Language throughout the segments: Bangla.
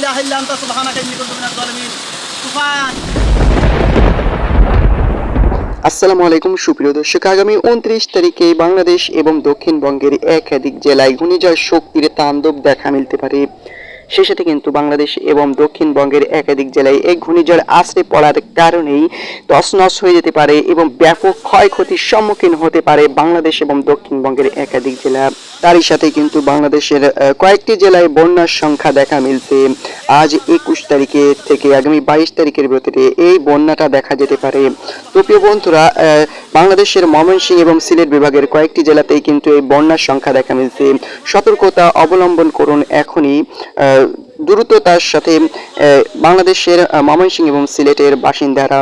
ইলাহা ইল্লা আনতা সুবহানাকা ইন্নী কুনতু মিনাজ জালিমিন তুফান। আসসালামু আলাইকুম, সুপ্রিয় দর্শক, আগামী উনত্রিশ তারিখে বাংলাদেশ এবং দক্ষিণবঙ্গের একাধিক জেলায় ঘূর্ণিঝড় শক্তির তাণ্ডব দেখা মিলতে পারে। সে সাথে কিন্তু বাংলাদেশ এবং দক্ষিণবঙ্গের একাধিক জেলায় এই ঘূর্ণিঝড় আশ্রে পড়ার কারণেই তছনছ হয়ে যেতে পারে এবং ব্যাপক ক্ষয়ক্ষতির সম্মুখীন হতে পারে বাংলাদেশ এবং দক্ষিণবঙ্গের একাধিক জেলা। তারই সাথে কিন্তু বাংলাদেশের কয়েকটি জেলায় বন্যার সংখ্যা দেখা মিলছে। আজ একুশ তারিখে থেকে আগামী বাইশ তারিখের ভিতরে এই বন্যাটা দেখা যেতে পারে। তো প্রিয় বন্ধুরা বাংলাদেশের ময়মনসিংহ এবং সিলেট বিভাগের কয়েকটি জেলাতেই কিন্তু এই বন্যার সংখ্যা দেখা মিলছে। সতর্কতা অবলম্বন করুন এখনই। দ্রুততার সাথে বাংলাদেশের ময়মনসিংহ এবং সিলেটের বাসিন্দারা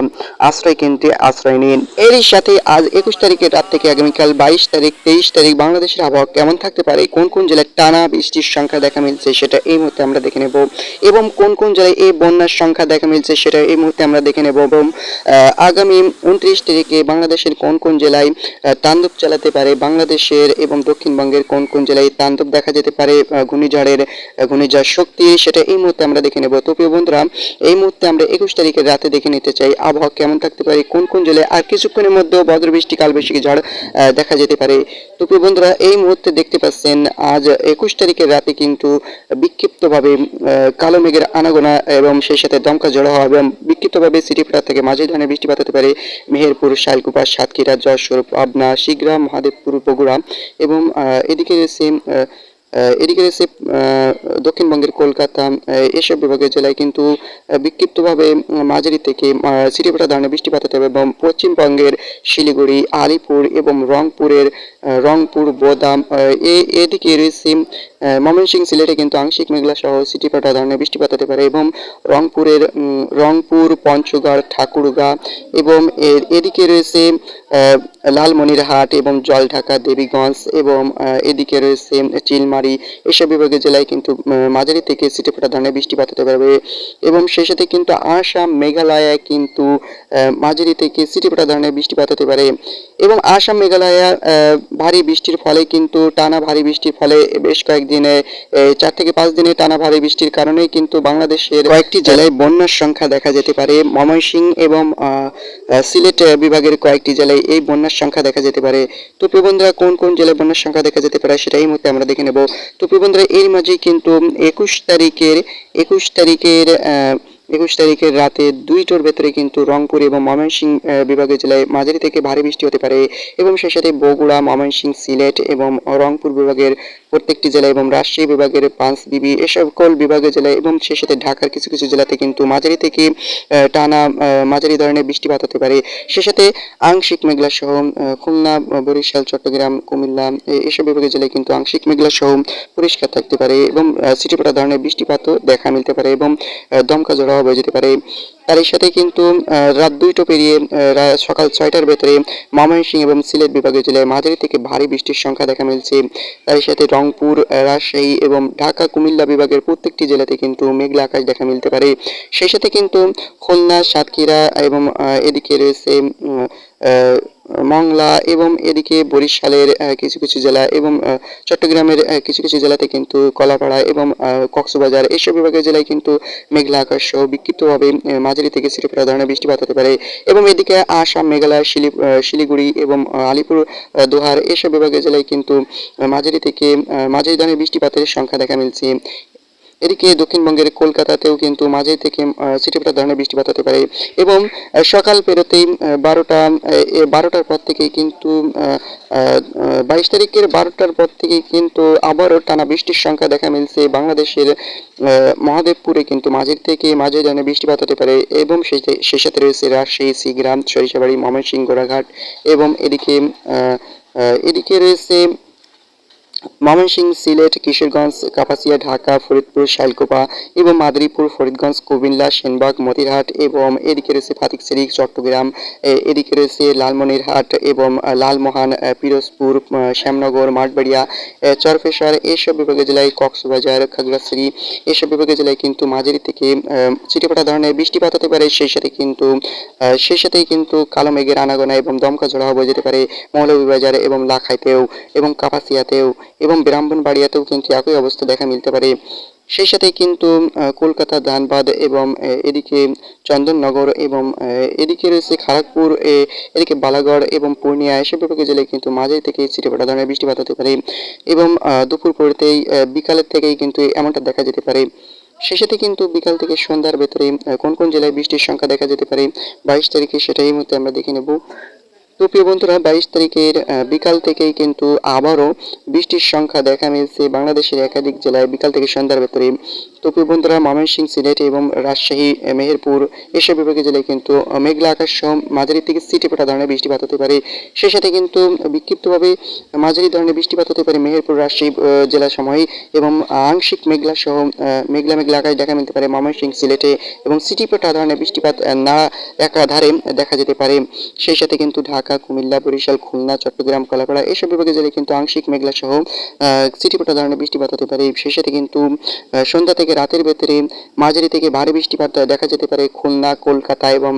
আশ্রয় কেন্দ্রে আশ্রয় নিন। এরই সাথে আজ একুশ তারিখের রাত থেকে আগামীকাল বাইশ তারিখ, তেইশ তারিখ বাংলাদেশের আবহাওয়া কেমন থাকতে পারে, কোন কোন জেলায় টানা বৃষ্টির সংখ্যা দেখা মিলছে সেটা এই মুহূর্তে আমরা দেখে নেব এবং কোন কোন জেলায় এই বন্যার সংখ্যা দেখা মিলছে সেটা এই মুহূর্তে আমরা দেখে নেব এবং আগামী উনত্রিশ তারিখে বাংলাদেশের কোন কোন জেলায় তাণ্ডব চালাতে পারে, বাংলাদেশের এবং দক্ষিণবঙ্গের কোন কোন জেলায় তাণ্ডব দেখা যেতে পারে ঘূর্ণিঝড়ের ঘূর্ণিঝড় শক্তি সেটা এই মুহূর্তে আমরা দেখে নেব। তো প্রিয় বন্ধুরা, এই মুহূর্তে আমরা একুশ তারিখের রাতে দেখে নিতে চাই আবহাওয়া কেমন থাকতে পারে, কোন কোন জেলায়, আর কিছুক্ষণের মধ্যেও বজ্রবৃষ্টি, কালবৈশাখী ঝড় দেখা যেতে পারে। তো প্রিয় বন্ধুরা, এই মুহূর্তে দেখতে পাচ্ছেন আজ একুশ তারিখের রাতে কিন্তু বিক্ষিপ্তভাবে কালো মেঘের আনাগোনা এবং সেই সাথে দমকা ঝড় হওয়া এবং বিক্ষিপ্তভাবে সিটিফাটা থেকে মাঝে ধরনের বৃষ্টিপাত হতে পারে। মেহেরপুর শালকুপা সাতক্ষীরা, যশোর, পাবনা, শিগরা, মহাদেবপুর, বগুড়া এবং এদিকে রয়েছে এদিকে রয়েছে দক্ষিণবঙ্গের কলকাতা এসব বিভাগের জেলায় কিন্তু বিক্ষিপ্তভাবে মাঝারি থেকে সিটিপাটা ধরনের বৃষ্টিপাত হতে হবে এবং পশ্চিমবঙ্গের শিলিগুড়ি, আলিপুর এবং রংপুরের রংপুর, বোদাম এদিকে রয়েছে আহ, ময়মনসিংহ সিলেটে কিন্তু আংশিক মেঘলা সহ সিটিপাটা ধরনের বৃষ্টিপাত হতে পারে এবং রংপুরের রংপুর পঞ্চগড় ঠাকুরগা এবং এর এদিকে রয়েছে লালমনিরহাট এবং জলঢাকা দেবীগঞ্জ এবং এদিকে রয়েছে চিলমারি। এসব বিভাগের জেলায় কিন্তু মাঝারি থেকে সিটিপাটা ধরনের বৃষ্টিপাত হতে পারবে এবং সেই সাথে কিন্তু আসাম মেঘালয়ে কিন্তু মাঝারি থেকে সিটিপাটা ধরনের বৃষ্টিপাত হতে পারে এবং আসাম মেঘালয়া ভারী বৃষ্টির ফলে কিন্তু টানা ভারী বৃষ্টির ফলে বেশ কয়েকদিনে আহ, চার থেকে পাঁচ দিনে টানা ভারী বৃষ্টির কারণে কিন্তু বাংলাদেশের কয়েকটি জেলায় বন্যার সংখ্যা দেখা যেতে পারে। ময়মনসিংহ এবং সিলেট বিভাগের কয়েকটি জেলায় এই বন্যার সংখ্যা দেখা যেতে পারে। তো বন্ধুরা কোন কোন জেলায় বন্যার সংখ্যা দেখা যেতে পারে সেটা এই মুহূর্তে আমরা দেখে নেব। তো বন্ধুরা এর মাঝে কিন্তু একুশ তারিখের একুশ তারিখের একুশ তারিখের রাতে দুইটোর ভেতরে কিন্তু রংপুর এবং ময়মনসিংহ আহ, বিভাগের জেলায় মাঝারি থেকে ভারী বৃষ্টি হতে পারে এবং সেই সাথে বগুড়া ময়মনসিংহ সিলেট এবং রংপুর বিভাগের প্রত্যেকটি জেলায় এবং রাজশাহী বিভাগের পাঁচ বিবি এসব সকল বিভাগের জেলায় এবং সেই সাথে ঢাকার কিছু কিছু জেলাতে কিন্তু মাঝারি থেকে টানা মাঝারি ধরনের বৃষ্টিপাত হতে পারে। সে সাথে আংশিক মেঘলা সহ খুলনা বরিশাল চট্টগ্রাম কুমিল্লা এসব বিভাগের জেলায় কিন্তু আংশিক মেঘলা সহ পরিষ্কার থাকতে পারে এবং সিটিপাটা ধরনের বৃষ্টিপাতও দেখা মিলতে পারে এবং দমকা জড়ো হয়ে যেতে পারে। তারই সাথে কিন্তু রাত দুইটো পেরিয়ে সকাল ছয়টার ভেতরে ময়মনসিংহ এবং সিলেট বিভাগের জেলায় মাঝারি থেকে ভারী বৃষ্টির সংখ্যা দেখা মিলছে। তার সাথে রংপুর রাজশাহী এবং ঢাকা, কুমিল্লা বিভাগের প্রত্যেকটি জেলাতে কিন্তু মেঘলা আকাশ দেখা মিলতে পারে। সেই সাথে কিন্তু খুলনা, সাতক্ষীরা এবং এদিকে রয়েছে মংলা এবং এদিকে বরিশালের কিছু কিছু জেলা এবং চট্টগ্রামের কিছু কিছু জেলাতে কিন্তু কলাপাড়া এবং কক্সবাজার এইসব বিভাগের জেলায় কিন্তু মেঘলা আকাশ সহ বিক্ষিপ্তভাবে মাঝারি থেকে সিটিপাড়া ধরনের বৃষ্টিপাত হতে পারে এবং এদিকে আসাম, মেঘালয়, শিলি শিলিগুড়ি এবং আলিপুর দোহার এইসব বিভাগের জেলায় কিন্তু মাঝারি থেকে মাঝারি ধরনের বৃষ্টিপাতের সংখ্যা দেখা মিলছে। এদিকে দক্ষিণবঙ্গের কলকাতাতেও কিন্তু মাঝে থেকে সিটিপাটা ধরনের বৃষ্টিপাত হতে পারে এবং সকাল পেরোতেই বারোটা বারোটার পর থেকে কিন্তু বাইশ তারিখের বারোটার পর থেকে কিন্তু আবারও টানা বৃষ্টির সংখ্যা দেখা মিলছে। বাংলাদেশের মহাদেবপুরে কিন্তু মাঝের থেকে মাঝে ধরনের বৃষ্টিপাত হতে পারে এবং সেই সাথে রয়েছে রাজশাহী, সিগ্রাম, সরিষাবাড়ি, ময়মনসিংহ, গোড়াঘাট এবং এদিকে এদিকে রয়েছে ময়মনসিংহ সিলেট, কিশোরগঞ্জ, কাপাসিয়া, ঢাকা, ফরিদপুর শাইলকোপা এবং মাদারীপুর, ফরিদগঞ্জ, কুমিল্লা, সেনবাগ, মতিরহাট এবং এদিকে রয়েছে ফাতিকসেরি চট্টগ্রাম এদিকে রয়েছে লালমনিরহাট এবং লালমোহন পিরোজপুর শ্যামনগর, মাঠবাড়িয়া চরফেশার এইসব বিভাগের জেলায় কক্সবাজার, খাগড়াছড়ি এইসব বিভাগের জেলায় কিন্তু মাঝারি থেকে চিটিপাটা ধরনের বৃষ্টিপাত হতে পারে। সেই সাথে কিন্তু সেই সাথেই কিন্তু কালো মেঘের আনাগোনা এবং দমকা ঝোড়া হয়ে যেতে পারে মৌলভীবাজার এবং লাখাইতেও এবং কাপাসিয়াতেও এবং ব্রাহ্মণবাড়িয়াতেও কিন্তু একই অবস্থা দেখা মিলতে পারে। সেই সাথে কিন্তু কলকাতা ধানবাদ এবং এদিকে চন্দননগর এবং এদিকে রয়েছে খড়গপুর এদিকে বালাগড় এবং পূর্ণিয়া এসব বিভাগের জেলায় কিন্তু মাঝারি থেকে ছিটেফোঁটা ধরনের বৃষ্টিপাত হতে পারে এবং দুপুর পড়তেই আহ, বিকালের থেকেই কিন্তু এমনটা দেখা যেতে পারে। সেই সাথে কিন্তু বিকাল থেকে সন্ধ্যার ভেতরে কোন কোন জেলায় বৃষ্টির সংখ্যা দেখা যেতে পারে বাইশ তারিখে সেটাই মুহূর্তে আমরা দেখে নেব। তো প্রিয় বন্ধুরা, বাইশ তারিখের বিকাল থেকেই কিন্তু আবারও বৃষ্টির সংখ্যা দেখা মিলছে বাংলাদেশের একাধিক জেলায় বিকাল থেকে সন্ধ্যার ভেতরে। তো বন্ধুরা, ময়মনসিংহ সিলেট এবং রাজশাহী মেহেরপুর এসব বিভাগের জেলায় কিন্তু মেঘলা আকাশ সহ মাঝারি থেকে সিটি পেটা ধরনের বৃষ্টিপাত হতে পারে। সেই সাথে কিন্তু বিক্ষিপ্তভাবে মাঝারি ধরনের বৃষ্টিপাত হতে পারে মেহেরপুর, রাজশাহী জেলা সময় এবং আংশিক মেঘলা সহ মেঘলা মেঘলা আকাশ দেখা মিলতে পারে ময়মনসিংহ সিলেটে এবং সিটি পেটা ধরনের বৃষ্টিপাত না একাধারে দেখা যেতে পারে। সেই সাথে কিন্তু ঢাকা কুমিল্লা, বরিশাল, খুলনা, চট্টগ্রাম, কলাপাড়া এসব বিভাগের জেলায় কিন্তু আংশিক মেঘলা সহ সিটিপোটা ধরনের বৃষ্টিপাত হতে পারে। সেই সাথে কিন্তু সন্ধ্যা থেকে রাতের ভেতরে মাঝারি থেকে ভারী বৃষ্টিপাত দেখা যেতে পারে খুলনা, কলকাতা এবং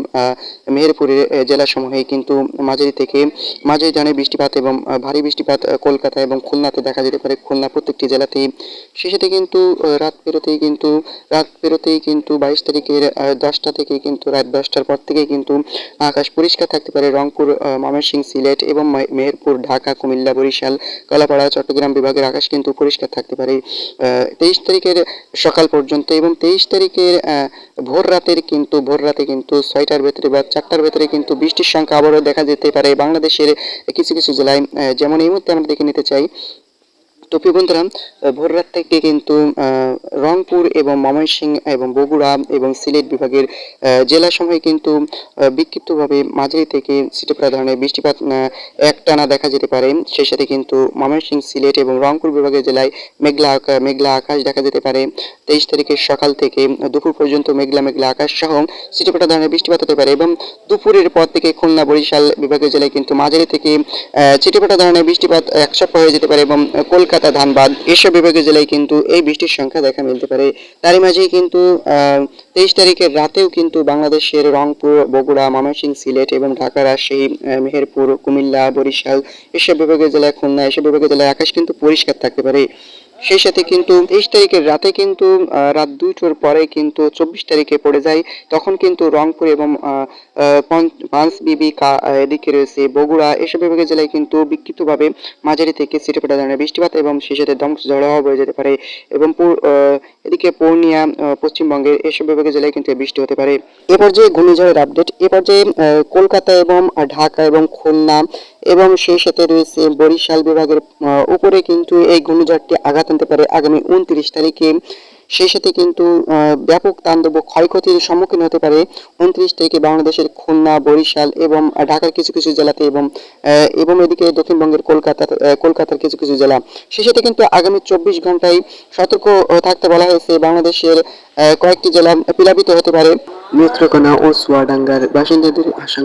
মেহেরপুরের জেলাসমূহে কিন্তু মাঝারি থেকে মাঝারি ধরনের বৃষ্টিপাত এবং ভারী বৃষ্টিপাত কলকাতা এবং খুলনাতে দেখা যেতে পারে। খুলনা প্রত্যেকটি জেলাতেই সেই সাথে কিন্তু রাত পেরোতেই কিন্তু, রাত পেরোতেই কিন্তু বাইশ তারিখের দশটা থেকে কিন্তু, রাত দশটার পর থেকে কিন্তু আকাশ পরিষ্কার থাকতে পারে। রংপুর ময়মনসিংহ সিলেট এবং মেহেরপুর, ঢাকা, কুমিল্লা, বরিশাল, কলাপাড়া, চট্টগ্রাম বিভাগের আকাশ কিন্তু পরিষ্কার থাকতে পারে। তেইশ তারিখের সকাল পর্যন্ত এবং তেইশ তারিখের ভোর রাতের কিন্তু ভোর রাতে কিন্তু ছয়টার ভেতরে বা চারটার ভেতরে কিন্তু বৃষ্টির সংখ্যা আবারও দেখা যেতে পারে। বাংলাদেশের কিছু কিছু জেলায় যেমন এই মুহূর্তে আমরা দেখে নিতে চাই তো প্রিয় বন্ধুরা ভোর রাত থেকে কিন্তু রংপুর এবং ময়মনসিংহ এবং বগুড়া এবং সিলেট বিভাগের জেলাসমূহে কিন্তু বিক্ষিপ্তভাবে মাঝারি থেকে সিটেপড়া ধরনের বৃষ্টিপাত একটানা দেখা যেতে পারে। সেই সাথে কিন্তু ময়মনসিংহ সিলেট এবং রংপুর বিভাগের জেলায় মেঘলা মেঘলা আকাশ দেখা যেতে পারে। তেইশ তারিখের সকাল থেকে দুপুর পর্যন্ত মেঘলা মেঘলা আকাশ সহ সিটেপড়া ধরনের বৃষ্টিপাত হতে পারে এবং দুপুরের পর থেকে খুলনা বরিশাল বিভাগের জেলায় কিন্তু মাঝারি থেকে চিটেপাটা ধরনের বৃষ্টিপাত এক সপ্তাহ হয়ে যেতে পারে এবং আহ, কলকাতা ধানবাদ এসব বিভাগের জেলায় কিন্তু এই বৃষ্টির সংখ্যা দেখা মিলতে পারে। তারই মাঝেই কিন্তু তেইশ তারিখের রাতেও কিন্তু বাংলাদেশের রংপুর, বগুড়া, ময়মনসিংহ, সিলেট এবং ঢাকা রাজশাহী মেহেরপুর, কুমিল্লা, বরিশাল এসব বিভাগের জেলায় খুলনা, এসব বিভাগের জেলায় আকাশ কিন্তু পরিষ্কার থাকতে পারে। সেই সাথে কিন্তু তেইশ তারিখের রাতে কিন্তু রাত দুইটোর পরে কিন্তু চব্বিশ তারিখে পড়ে যায়। তখন কিন্তু রংপুর এবং পাঁচবিবি এদিকে রয়েছে বগুড়া। এসব বিভাগের জেলায় কিন্তু বিক্ষিপ্তভাবে মাঝারি থেকে সিটেপেটা ধরনের বৃষ্টিপাত এবং সেই সাথে দমক ঝড় হওয়া বয়ে যেতে পারে এবং এদিকে পূর্ণিয়া পশ্চিমবঙ্গের এসব বিভাগের জেলায় কিন্তু বৃষ্টি হতে পারে। এ পর্যায়ে ঘূর্ণিঝড়ের আপডেট এ পর্যায়ে কলকাতা এবং ঢাকা এবং খুলনা এবং সেই সাথে রয়েছে বরিশাল বিভাগের উপরে কিন্তু এই ঘূর্ণিঝড়টি আঘাত আনতে পারে আগামী উনত্রিশ তারিখে। সেই সাথে কিন্তু ব্যাপক তাণ্ডব ক্ষয়ক্ষতির সম্মুখীন হতে পারে উনত্রিশ তারিখে বাংলাদেশের খুলনা, বরিশাল এবং ঢাকার কিছু কিছু জেলাতে এবং এবং এদিকে দক্ষিণবঙ্গের কলকাতা কলকাতার কিছু কিছু জেলা। সেই সাথে কিন্তু আগামী চব্বিশ ঘন্টায় সতর্ক থাকতে বলা হয়েছে বাংলাদেশের কয়েকটি জেলা প্লাবিত হতে পারে। নেত্রকোনা ও চুয়াডাঙ্গার বাসিন্দাদের আশঙ্কা